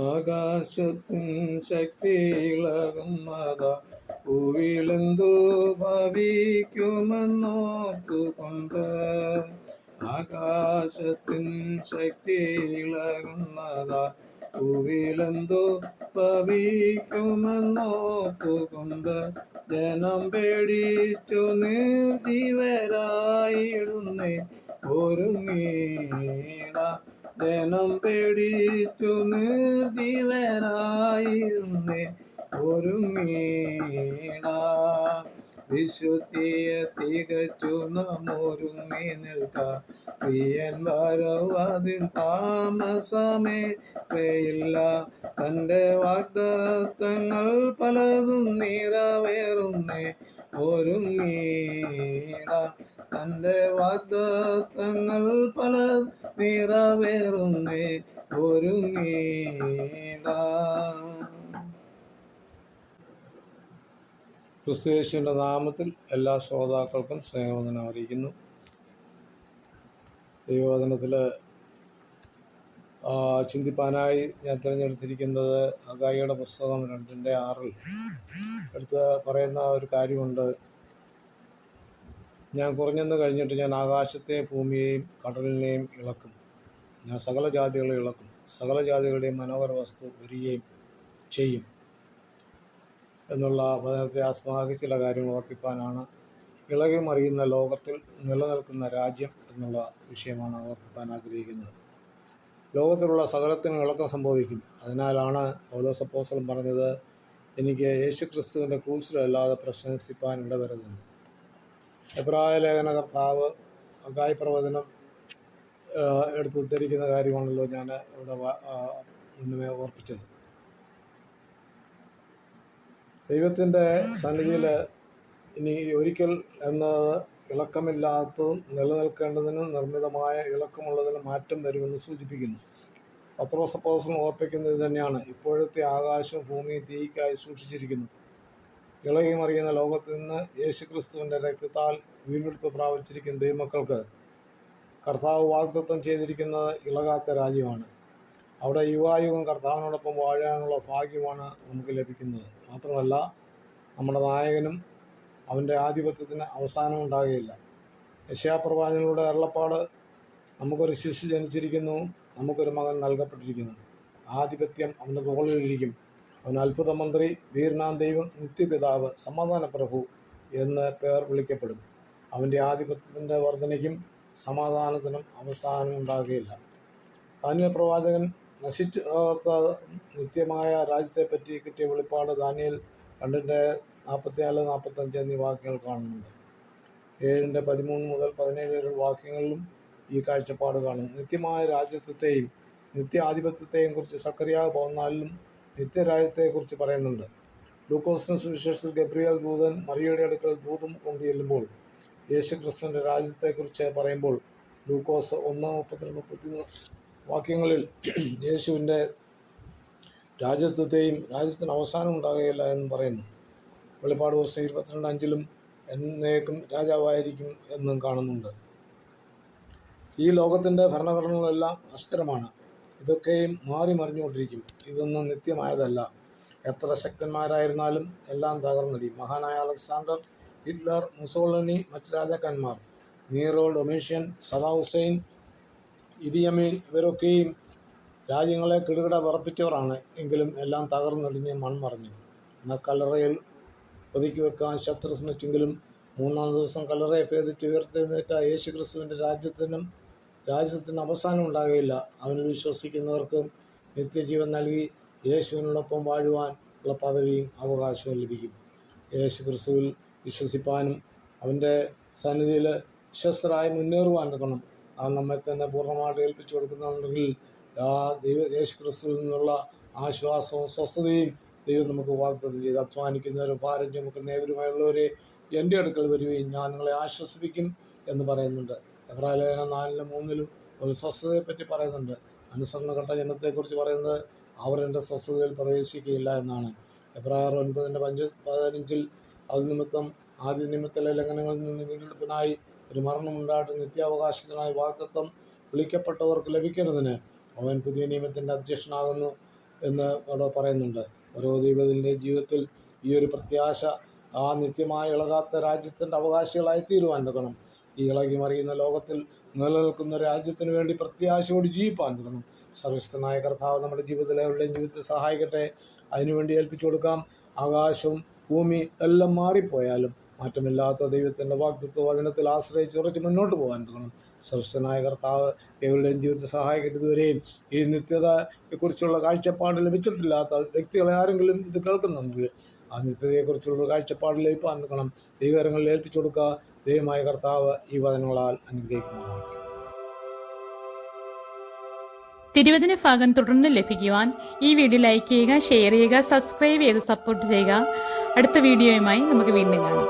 ആകാശത്തിൻ ശക്തി ഇളകുന്നതാ ഭൂവിലെന്തോ ഭവിക്കുമെന്നോർത്തുകൊണ്ട് ആകാശത്തിൻ ശക്തി ഇളകുന്നതാ ഭൂവിലെന്തോ ഭവിക്കുമെന്നോർത്തുകൊണ്ട് ജനം പേടിച്ചു നിർജീവരായിടുന്നേ ഒരുങ്ങീട ജനം പേടിച്ചു നിർജീവനായിരുന്നേ. മീണ വിശുദ്ധിയെ തികച്ചു നാം ഒരുങ്ങി നിൽക്ക. പ്രിയൻ വരവതിൻ താമസമേ പേയില്ല തന്റെ വാഗ്ദത്തങ്ങൾ പലതും നിറവേറുന്നേ. ഒരുങ്ങീട തന്റെ വാഗ്ദത്തങ്ങൾ പല നിറവേറുന്നേ ഒരുങ്ങീട ക്രിസ്തുയേശുവിന്റെ നാമത്തിൽ എല്ലാ ശ്രോതാക്കൾക്കും സ്നേഹവന്ദനം അറിയിക്കുന്നു. ദൈവവചനത്തിൽ ചിന്തിപ്പാനായി ഞാൻ തിരഞ്ഞെടുത്തിരിക്കുന്നത് അഗായിയുടെ പുസ്തകം രണ്ടിന്റെ ആറിൽ. എടുത്ത് പറയുന്ന ഒരു കാര്യമുണ്ട്. ഞാൻ കുറഞ്ഞെന്ന് കഴിഞ്ഞിട്ട് ഞാൻ ആകാശത്തെ ഭൂമിയെയും കടലിനെയും ഇളക്കും. ഞാൻ സകല ജാതികളെ ഇളക്കും. സകല ജാതികളുടെയും മനോഹര വസ്തു വരികയും ചെയ്യും എന്നുള്ള വചനത്തെ ആസ്മാക്കി ചില കാര്യങ്ങൾ ഓർപ്പിക്കാനാണ് ഇളകി മറിയുന്ന ലോകത്തിൽ നിലനിൽക്കുന്ന രാജ്യം എന്നുള്ള വിഷയമാണ് ഓർപ്പിക്കാൻ ആഗ്രഹിക്കുന്നത്. ലോകത്തിലുള്ള സകലത്തിനും ഇളക്കം സംഭവിക്കും. അതിനാലാണ് പൗലോസപ്പോസലം പറഞ്ഞത് എനിക്ക് യേശു ക്രിസ്തുവിന്റെ ക്രൂസിലല്ലാതെ പ്രശംസിപ്പാൻ ഇടവരുന്നത് എബ്രായ ലേഖന കർത്താവ് അഗായ് പ്രവചനം എടുത്ത് ഉദ്ധരിക്കുന്ന കാര്യമാണല്ലോ ഞാൻ ഇവിടെ മുന്നമേ ഓർപ്പിച്ചത്. ദൈവത്തിന്റെ സന്നിധിയിൽ ഇനി ഒരിക്കൽ എന്നത് ഇളക്കമില്ലാത്തതും നിലനിൽക്കേണ്ടതിനും നിർമ്മിതമായ ഇളക്കമുള്ളതിനും മാറ്റം വരുമെന്ന് സൂചിപ്പിക്കുന്നു. പത്രോസ് അപ്പോസലും ഓർപ്പിക്കുന്നത് തന്നെയാണ് ഇപ്പോഴത്തെ ആകാശവും ഭൂമിയും തീയ്ക്കായി സൂക്ഷിച്ചിരിക്കുന്നു. ഇളകി മറിയുന്ന ലോകത്ത് നിന്ന് യേശു ക്രിസ്തുവിന്റെ രക്തത്താൽ വീണ്ടെടുപ്പ് പ്രാപിച്ചിരിക്കുന്ന ദൈവമക്കൾക്ക് കർത്താവ് വാഗ്ദത്വം ചെയ്തിരിക്കുന്നത് ഇളകാത്ത രാജ്യമാണ്. അവിടെ യുവായുഗം കർത്താവിനോടൊപ്പം വാഴാനുള്ള ഭാഗ്യമാണ് നമുക്ക് ലഭിക്കുന്നത്. മാത്രമല്ല നമ്മുടെ നായകനും അവന്റെ ആധിപത്യത്തിന് അവസാനം ഉണ്ടാകുകയില്ല. യശാപ്രവാചനങ്ങളുടെ അരുളപ്പാട് നമുക്കൊരു ശിശു ജനിച്ചിരിക്കുന്നു നമുക്കൊരു മകൻ നൽകപ്പെട്ടിരിക്കുന്നു. ആധിപത്യം അവന്റെ തോളിലിരിക്കും. അവൻ അത്ഭുത മന്ത്രി വീരനാം ദൈവം നിത്യപിതാവ് സമാധാന പ്രഭു എന്ന് പേർ വിളിക്കപ്പെടും. അവന്റെ ആധിപത്യത്തിന്റെ വർധനയ്ക്കും സമാധാനത്തിനും അവസാനം ഉണ്ടാകുകയില്ല. ധാന്യ പ്രവാചകൻ നശിച്ചു നിത്യമായ രാജ്യത്തെപ്പറ്റി കിട്ടിയ വെളിപ്പാട് ദാനിയൽ രണ്ടിന്റെ നാൽപ്പത്തിനാല് നാൽപ്പത്തഞ്ച് എന്നീ വാക്യങ്ങൾ കാണുന്നുണ്ട്. ഏഴിന്റെ പതിമൂന്ന് മുതൽ പതിനേഴ് വരെ വാക്യങ്ങളിലും ഈ കാഴ്ചപ്പാട് കാണും. നിത്യമായ രാജ്യത്വത്തെയും നിത്യാധിപത്യത്തെയും കുറിച്ച് സക്കറിയാവ് പോന്നാലിലും നിത്യരാജ്യത്തെക്കുറിച്ച് പറയുന്നുണ്ട്. ലൂക്കോസിന് സുവിശേഷത്തിൽ ഗബ്രിയൽ ദൂതൻ മറിയയുടെ അടുക്കൽ ദൂതം കൊണ്ടുചെല്ലുമ്പോൾ യേശു ക്രിസ്തുവിന്റെ രാജ്യത്തെക്കുറിച്ച് പറയുമ്പോൾ ലൂക്കോസ് ഒന്ന് മുപ്പത്തിരണ്ട് മുപ്പത്തിമൂന്ന് വാക്യങ്ങളിൽ യേശുവിന്റെ രാജ്യത്വത്തെയും രാജ്യത്തിന് അവസാനം ഉണ്ടാകുകയില്ല എന്ന് പറയുന്നു. വെളിപ്പാട് ദിവസം ഇരുപത്തിരണ്ട് അഞ്ചിലും എന്നേക്കും രാജാവായിരിക്കും എന്നും കാണുന്നുണ്ട്. ഈ ലോകത്തിന്റെ ഭരണഘടനകളെല്ലാം അസ്ഥിരമാണ്. ഇതൊക്കെയും മാറി മറിഞ്ഞുകൊണ്ടിരിക്കും. ഇതൊന്നും നിത്യമായതല്ല. എത്ര ശക്തന്മാരായിരുന്നാലും എല്ലാം തകർന്നടി. മഹാനായ അലക്സാണ്ടർ ഹിറ്റ്ലർ മുസോളിനി മറ്റ് രാജാക്കന്മാർ നീറോ ഡൊമേഷ്യൻ സദാ ഹുസൈൻ ഇതിയമീൻ ഇവരൊക്കെയും രാജ്യങ്ങളെ കിടുകിട വിറപ്പിച്ചവരാണ്. എങ്കിലും എല്ലാം തകർന്നടിഞ്ഞ് മൺമറഞ്ഞു. എന്നാൽ കല്ലറയിൽ ഒതുക്കി വെക്കാൻ ശത്രു മൂന്നാം ദിവസം കല്ലറയെ ഭേദിച്ച് ഉയർത്തെഴുന്നേറ്റ യേശു ക്രിസ്തുവിന്റെ രാജ്യത്തിനും രാജ്യത്തിന് അവസാനം ഉണ്ടാകുകയില്ല അവനിൽ വിശ്വസിക്കുന്നവർക്കും നിത്യജീവൻ നൽകി യേശുവിനോടൊപ്പം വാഴുവാൻ ഉള്ള പദവിയും അവകാശവും ലഭിക്കും. യേശു ക്രിസ്തുവിൽ വിശ്വസിപ്പാനും അവന്റെ സന്നിധിയിൽ വിശ്വസ്തരായി മുന്നേറുവാൻ നിൽക്കണം. അത് നമ്മെ തന്നെ പൂർണമായിട്ട് ഏൽപ്പിച്ചു കൊടുക്കുന്നുണ്ടെങ്കിൽ ആ ദൈവ യേശു ക്രിസ്തുവിൽ നിന്നുള്ള ആശ്വാസവും സ്വസ്ഥതയും ദൈവം നമുക്ക് വാഗ്ദത്തം ചെയ്ത് അധ്വാനിക്കുന്നവരും ഭാരം ചുമക്കുന്നവരുമായുള്ളവരെ എന്റെ അടുക്കൽ വരികയും ഞാൻ നിങ്ങളെ ആശ്വസിപ്പിക്കും എന്ന് പറയുന്നുണ്ട്. എബ്രാലേഖനം നാലിലും മൂന്നിലും ഒരു സ്വസ്ഥതയെപ്പറ്റി പറയുന്നുണ്ട്. അനുസരണ ഘട്ട ജനത്തെക്കുറിച്ച് പറയുന്നത് അവർ എന്റെ സ്വസ്ഥതയിൽ പ്രവേശിക്കുകയില്ല എന്നാണ്. എബ്രായർ ഒൻപതിന്റെ പഞ്ച പതിനഞ്ചിൽ അത് നിമിത്തം ആദ്യ നിമിത്തത്തിലെ ലംഘനങ്ങളിൽ നിന്ന് വീണ്ടെടുപ്പിനായി ഒരു മരണമുണ്ടായിട്ട് നിത്യാവകാശത്തിനായി വാഗ്ദത്വം വിളിക്കപ്പെട്ടവർക്ക് ലഭിക്കുന്നതിന് അവൻ പുതിയ നിയമത്തിന്റെ അധ്യക്ഷനാകുന്നു എന്ന് അവിടെ പറയുന്നുണ്ട്. ഓരോ ദൈവത്തിന്റെ ജീവിതത്തിൽ ഈ ഒരു പ്രത്യാശ ആ നിത്യമായ ഇളകാത്ത രാജ്യത്തിന്റെ അവകാശികളായി തീരുവാൻ തുടങ്ങണം ഈ ഇളകി മറിയുന്ന ലോകത്തിൽ നിലനിൽക്കുന്ന രാജ്യത്തിന് വേണ്ടി പ്രത്യാശയോട് ജീവിപ്പാൻ തക്കണം സർവശക്തനായ കർത്താവ് നമ്മുടെ ജീവിതത്തിലെ എവിടെയും ജീവിതത്തെ സഹായിക്കട്ടെ. അതിനുവേണ്ടി ഏൽപ്പിച്ചു കൊടുക്കാം. ആകാശവും ഭൂമി എല്ലാം മാറിപ്പോയാലും മാറ്റമില്ലാത്ത ദൈവത്തിന്റെ വാക്തത്വ വചനത്തിൽ ആശ്രയിച്ച് ഉറച്ച് മുന്നോട്ട് പോകാൻ തുടങ്ങും. സർവസ്വനായ കർത്താവ് എവരുടെയും ജീവിതത്തെ സഹായിക്കട്ടെ ഇതുവരെയും ഈ നിത്യതയെക്കുറിച്ചുള്ള കാഴ്ചപ്പാട് ലഭിച്ചിട്ടില്ലാത്ത വ്യക്തികളെ ആരെങ്കിലും ഇത് കേൾക്കുന്നുണ്ടെങ്കിൽ ആ നിത്യതയെക്കുറിച്ചുള്ള കാഴ്ചപ്പാട് ലഭിക്കാൻ നിൽക്കണം ദൈവകരങ്ങളിൽ ഏൽപ്പിച്ചു കൊടുക്കുക. ദൈവമായ കർത്താവ് ഈ വചനങ്ങളാൽ അനുഗ്രഹിക്കുന്നതാണ് തിരുവചന ഭാഗം തുടർന്ന് ലഭിക്കുവാൻ ഈ വീഡിയോ ലൈക്ക് ചെയ്യുക ഷെയർ ചെയ്യുക സബ്സ്ക്രൈബ് ചെയ്ത് സപ്പോർട്ട് ചെയ്യുക. അടുത്ത വീഡിയോയുമായി നമുക്ക് വീണ്ടും കാണാം.